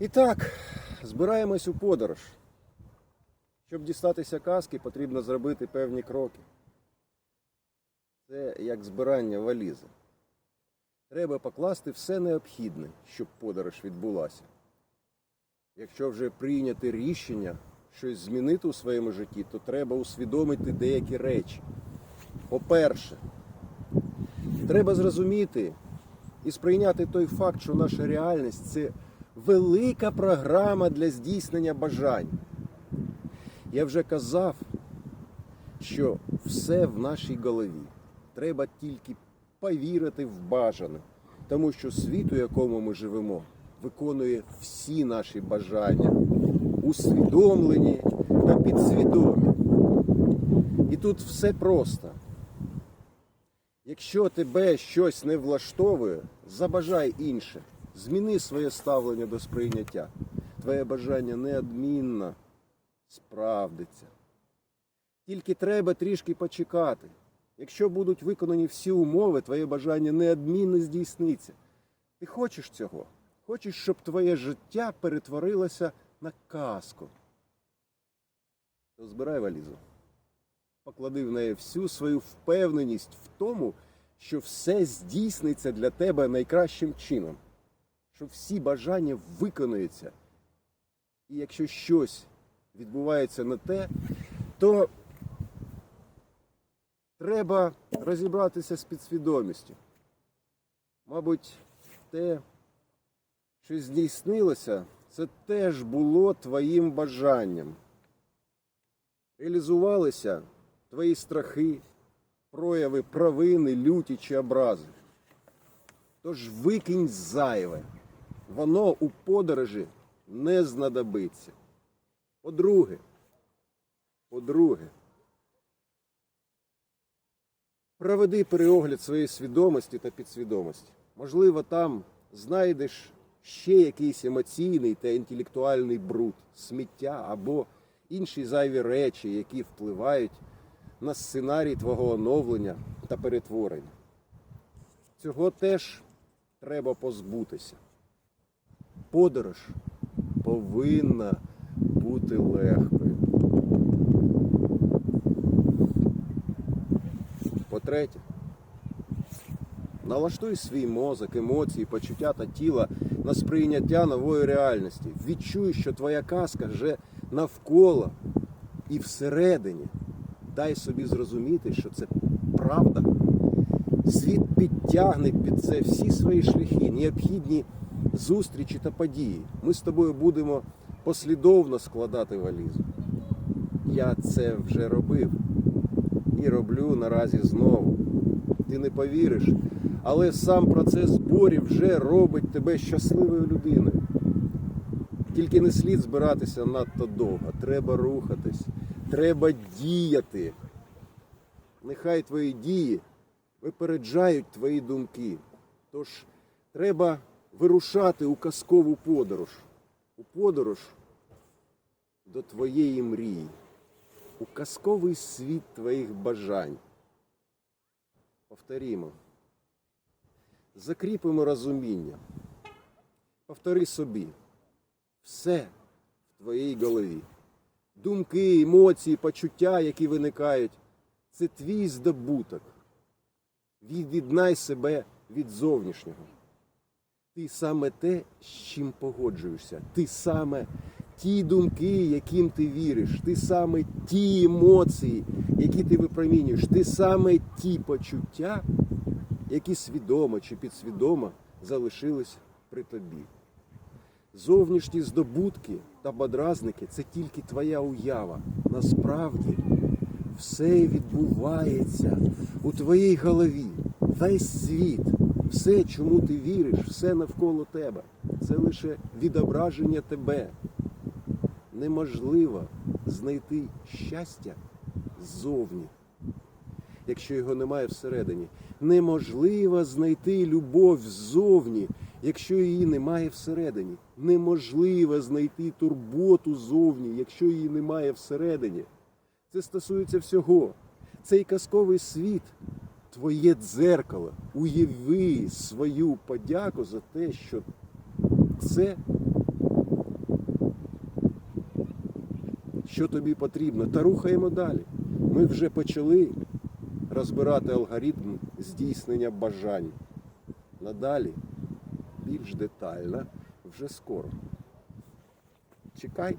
І так, збираємось у подорож. Щоб дістатися казки, потрібно зробити певні кроки. Це як збирання валізи. Треба покласти все необхідне, щоб подорож відбулася. Якщо вже прийняти рішення щось змінити у своєму житті, то треба усвідомити деякі речі. По-перше, треба зрозуміти і сприйняти той факт, що наша реальність це велика програма для здійснення бажань. Я вже казав, що все в нашій голові. Треба тільки повірити в бажане, тому що світ, у якому ми живемо, виконує всі наші бажання, усвідомлені та підсвідомі. І тут все просто. Якщо тебе щось не влаштовує, забажай інше. Зміни своє ставлення до сприйняття. Твоє бажання неодмінно справдиться. Тільки треба трішки почекати. Якщо будуть виконані всі умови, твоє бажання неодмінно здійсниться. Ти хочеш цього? Хочеш, щоб твоє життя перетворилося на казку. То збирай валізу. Поклади в неї всю свою впевненість в тому, що все здійсниться для тебе найкращим чином, що всі бажання виконуються. І якщо щось відбувається не те, то треба розібратися з підсвідомістю. Мабуть, те, що здійснилося, це теж було твоїм бажанням. Реалізувалися твої страхи, прояви провини, люті чи образи. Тож викинь зайве, воно у подорожі не знадобиться. По-друге, по-друге, проведи переогляд своєї свідомості та підсвідомості. Можливо, там знайдеш ще якийсь емоційний та інтелектуальний бруд, сміття або інші зайві речі, які впливають на сценарій твого оновлення та перетворення. Цього теж треба позбутися. Подорож повинна бути легкою. По-третє, налаштуй свій мозок, емоції, почуття та тіла на сприйняття нової реальності. Відчуй, що твоя казка вже навколо і всередині. Дай собі зрозуміти, що це правда. Світ підтягне під це всі свої шляхи, необхідні зустрічі та події. Ми з тобою будемо послідовно складати валізу. Я це вже робив і роблю наразі знову. Ти не повіриш, але сам процес зборів вже робить тебе щасливою людиною. Тільки не слід збиратися надто довго. Треба рухатись, треба діяти. Нехай твої дії випереджають твої думки. Тож треба вирушати у казкову подорож, у подорож до твоєї мрії, у казковий світ твоїх бажань. Повторімо. Закріпимо розуміння. Повтори собі. Все в твоїй голові. Думки, емоції, почуття, які виникають, це твій здобуток. Від'єднай себе від зовнішнього. Ти саме те, з чим погоджуєшся. Ти саме ті думки, яким ти віриш. Ти саме ті емоції, які ти випромінюєш. Ти саме ті почуття, які свідомо чи підсвідомо залишились при тобі. Зовнішні здобутки та подразники це тільки твоя уява. Насправді все відбувається у твоїй голові. Весь світ, все, чому ти віриш, все навколо тебе. Це лише відображення тебе. Неможливо знайти щастя ззовні, якщо його немає всередині. Неможливо знайти любов ззовні, якщо її немає всередині. Неможливо знайти турботу зовні, якщо її немає всередині. Це стосується всього. Цей казковий світ твоє дзеркало. Уяви свою подяку за те, що це, що тобі потрібно. Та рухаємо далі. Ми вже почали розбирати алгоритм здійснення бажань. Надалі більш детально вже скоро. Чекай.